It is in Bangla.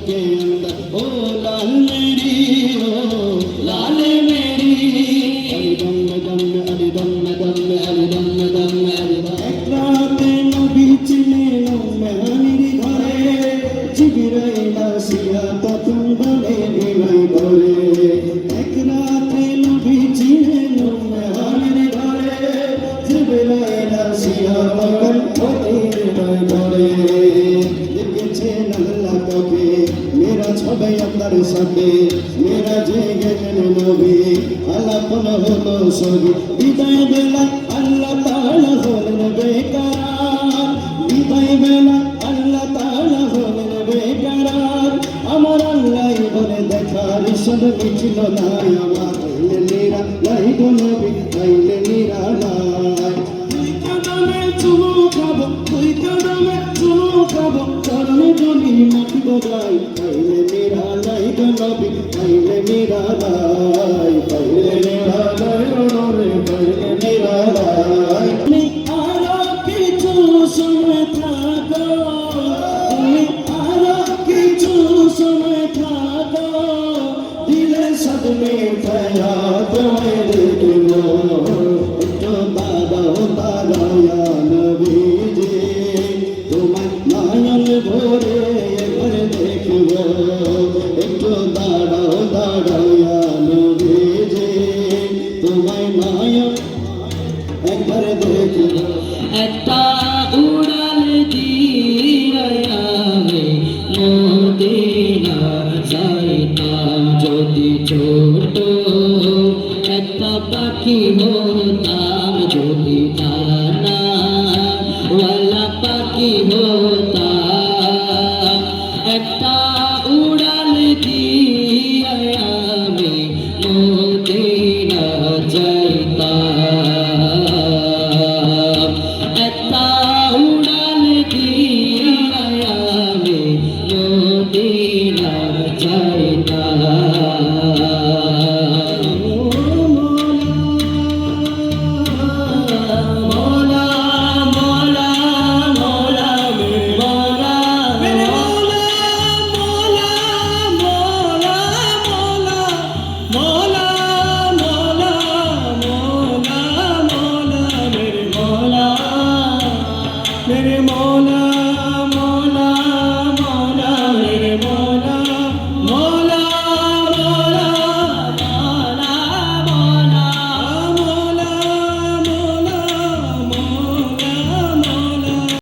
के अंदर ओ लाल मेरी ओ लाल मेरी अली दम दम अली दम दम अली दम दम अली दम एक रात नबी चिले नो मेरी घरे जिगरे नासिया तो तुम बने ছবে আপনার সাথে মেরা জেগে নবী আলাপন হলো সবই বিদায় বেলা আল্লাহ তাআলা হলেন বেকার। বিদায় বেলা আল্লাহ তাআলা হলেন বেকার। আমার আল্লাহ বলে, দেখার সদমি ছিল না আমার। নিরা, নাই নবী হইলে নিরা নাই গো নবী হইলে নিরা নাই হইলে নিরা নাই গো নবী হইলে নিরা নাই তুমি আরও কিছু সময় থাকো, তুমি আরও কিছু সময় থাকো। দিলে সদমে ছায়া তোমায় দেখব তোমায় নয়ন একবার দেখব একটা উড়াল দিয়াবে মদিনা যাইতাম যদি ছোট। একটা পাখি হতাম যদি ডানা ওয়ালা পাখি হতাম